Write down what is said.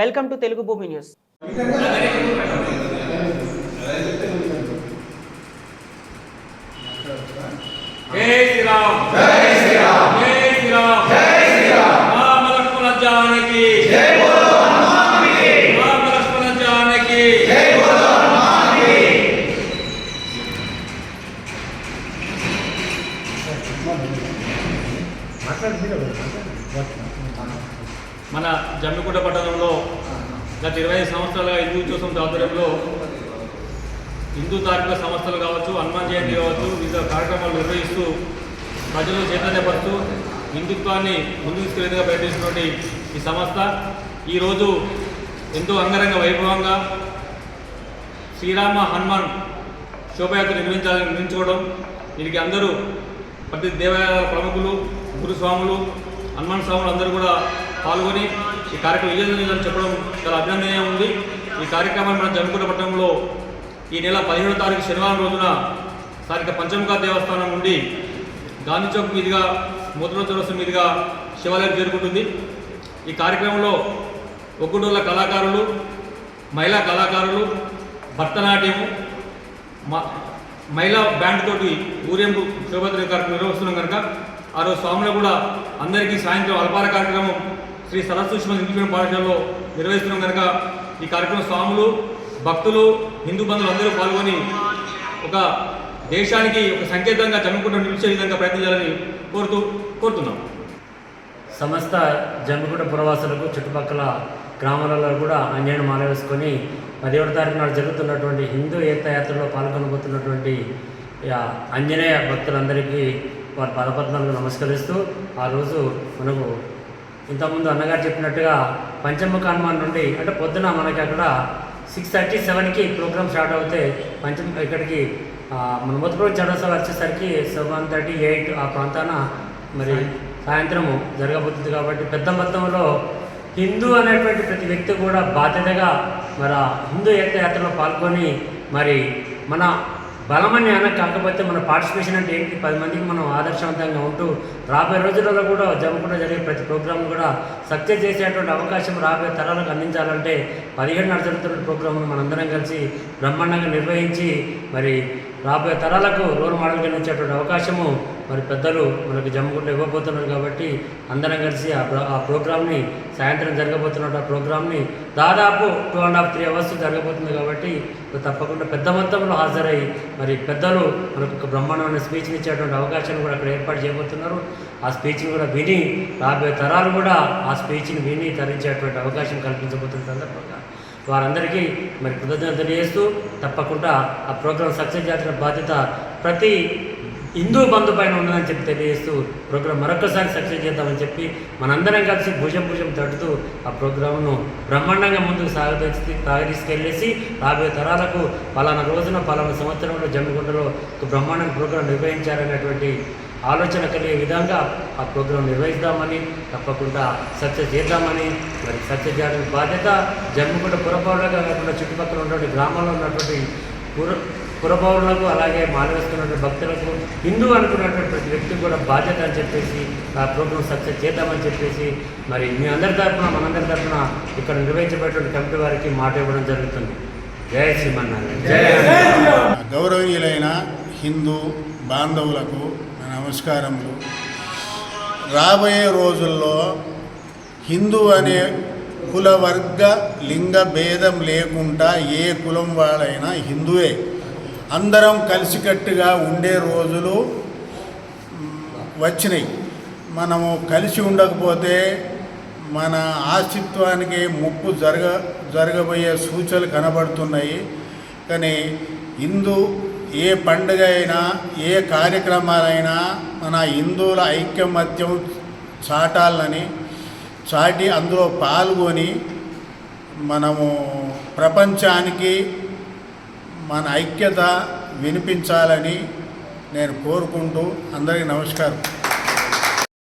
Welcome to Telugu భూమి news. జై మన జమ్మికుంట పట్టణంలో గత ఇరవై ఐదు సంవత్సరాలుగా హిందూ ఉత్సవం ఆధ్వర్యంలో హిందూ ధార్మిక సంస్థలు కావచ్చు హనుమాన్ జయంతి కావచ్చు వివిధ కార్యక్రమాలు నిర్వహిస్తూ ప్రజలు చైతన్యపరుస్తూ హిందుత్వాన్ని ముందుకు తీసుకెళ్ళే ప్రయత్నిస్తున్నటువంటి ఈ సంస్థ. ఈరోజు ఎంతో అంగరంగ వైభవంగా శ్రీరామ హనుమాన్ శోభయాత్ర నిర్మించాలని నిర్మించుకోవడం దీనికి అందరూ ప్రతి దేవాలయాల ప్రముఖులు గురుస్వాములు హనుమాన్ స్వాములు అందరూ కూడా పాల్గొని ఈ కార్యక్రమం విజయవంతం చెప్పడం చాలా అభినందనీయం ఉంది. ఈ కార్యక్రమాన్ని మన జమ్మికుంట పట్టణంలో ఈ నెల పదిహేడో తారీఖు శనివారం రోజున స్థానిక పంచముఖ దేవస్థానం నుండి గాంధీ చౌక్ మీదుగా ముద్ర చౌరస్సు మీదుగా శివాలయం జరుగుతుంది ఈ కార్యక్రమంలో ఒగ్గుడోళ్ళ కళాకారులు మహిళా కళాకారులు భరతనాట్యము మ- మహిళా బ్యాండ్ తోటి ఊరేంపు శోభద్ర కార్యక్రమం నిర్వహిస్తున్నాం కనుక. ఆ రోజు స్వాములు కూడా అందరికీ సాయంత్రం అల్పార కార్యక్రమం శ్రీ సరస్వతి ఇంగ్లీష్ పాఠశాలలో నిర్వహిస్తున్నాం కనుక ఈ కార్యక్రమం స్వాములు భక్తులు హిందూ బంధువులు అందరూ పాల్గొని ఒక దేశానికి ఒక సంకేతంగా జమ్మికుంట నిలిచే విధంగా ప్రయత్నించాలని కోరుతూ కోరుతున్నాం. సమస్త జమ్మికుంట పురవాసులకు చుట్టుపక్కల గ్రామాలలో కూడా ఆంజనేయుని మాల వేసుకొని పదిహేడు తారీఖు నాడు జరుగుతున్నటువంటి హిందూ ఏకయాత్రలో పాల్గొనబోతున్నటువంటి అంజనేయ ఆంజనేయ భక్తులందరికీ వారి పదపద్నాలుగు నమస్కరిస్తూ ఆ రోజు మనకు ఇంతకుముందు అన్నగారు చెప్పినట్టుగా పంచముఖ హనుమాన్ నుండి అంటే పొద్దున మనకి అక్కడ సిక్స్ థర్టీ సెవెన్కి ప్రోగ్రామ్ స్టార్ట్ అవుతే పంచమ ఇక్కడికి మన మొదటి చౌరసా వచ్చేసరికి సెవెన్ థర్టీ ఎయిట్ ఆ ప్రాంతాన మరి సాయంత్రము జరగబోతుంది కాబట్టి పెద్ద మొత్తంలో హిందూ అనేటువంటి ప్రతి వ్యక్తి కూడా బాధ్యతగా మరి హిందూ ఏకయాత్రలో పాల్గొని మరి మన బలమని అన కాకపోతే మన పార్టిసిపేషన్ అంటే ఏంటి? పది మందికి మనం ఆదర్శవంతంగా ఉంటూ రాబోయే రోజులలో కూడా జమ్మకుండా జరిగే ప్రతి ప్రోగ్రామ్ కూడా సక్సెస్ చేసేటువంటి అవకాశం రాబోయే తరాలకు అందించాలంటే పదిహేడు నాడు జరుగుతున్న ప్రోగ్రామ్ను మనందరం కలిసి బ్రహ్మాండంగా నిర్వహించి మరి రాబోయే తరాలకు రోల్ మోడల్గా నిలిచేటువంటి అవకాశము మరి పెద్దలు మనకు జమ్మగుంట ఇవ్వబోతున్నారు కాబట్టి అందరం కలిసి ఆ ప్రో ఆ ప్రోగ్రామ్ని సాయంత్రం జరగబోతున్న ఆ ప్రోగ్రామ్ని దాదాపు two and half three hours జరగబోతుంది కాబట్టి తప్పకుండా పెద్ద మొత్తంలో హాజరై మరి పెద్దలు మనకు ఒక బ్రహ్మాండమైన స్పీచ్ని ఇచ్చేటువంటి అవకాశాన్ని కూడా అక్కడ ఏర్పాటు చేయబోతున్నారు. ఆ స్పీచ్ని కూడా విని రాబోయే తరాలు కూడా ఆ స్పీచ్ని విని తరించేటువంటి అవకాశం కల్పించబోతున్న సందర్భంగా వారందరికీ మరి కృతజ్ఞతలు తెలియజేస్తూ తప్పకుండా ఆ ప్రోగ్రాం సక్సెస్ చేసిన బాధ్యత ప్రతి హిందూ బంధు పైన ఉన్నదని చెప్పి తెలియజేస్తూ ప్రోగ్రాం మరొకసారి సక్సెస్ చేద్దామని చెప్పి మనందరం కలిసి భుజం భుజం తడుతూ ఆ ప్రోగ్రాంను బ్రహ్మాండంగా ముందుకు సాగదీ సాగదీసుకెళ్ళేసి రాబోయే తరాలకు పలానా రోజున పలానా సంవత్సరంలో జమ్మిగుంటలో ఒక బ్రహ్మాండంగా ప్రోగ్రాం నిర్వహించారనేటువంటి ఆలోచన కలిగే విధంగా ఆ ప్రోగ్రాం నిర్వహిద్దామని తప్పకుండా సక్సెస్ చేద్దామని మరి సక్సెస్ చేయడానికి బాధ్యత జమ్మిగుంట పురపౌరులుగా కాకుండా చుట్టుపక్కల ఉన్నటువంటి గ్రామాల్లో ఉన్నటువంటి పుర పురపౌరులకు అలాగే మాలవేస్తున్నటువంటి భక్తులకు హిందూ అనుకున్నటువంటి ప్రతి వ్యక్తికి కూడా బాధ్యత అని చెప్పేసి ఆ ప్రోగ్రాం సక్సెస్ చేద్దామని చెప్పేసి మరి మీ అందరి తరఫున మనందరి తరఫున ఇక్కడ నిర్వహించబడేటువంటి కమిటీ వారికి మాట ఇవ్వడం జరుగుతుంది. జయ శ్రీమన్నారాయణ. జయ గౌరవనీయులైన హిందూ బాంధవులకు నమస్కారములు. రాబోయే రోజుల్లో హిందూ అనే కుల వర్గ లింగ భేదం లేకుండా ఏ కులం వాళ్ళైనా హిందువే. అందరం కలిసికట్టుగా ఉండే రోజులు వచ్చినాయి. మనము కలిసి ఉండకపోతే మన ఆస్తిత్వానికి ముప్పు జరగ జరగబోయే సూచనలు కనబడుతున్నాయి. కానీ హిందూ ఏ పండుగ అయినా ఏ కార్యక్రమాలైనా మన హిందువుల ఐక్యమత్యం చాటాలని చాటి అందులో పాల్గొని మనము ప్రపంచానికి మన ఐక్యత వినిపించాలని నేను కోరుకుంటూ అందరికీ నమస్కారం.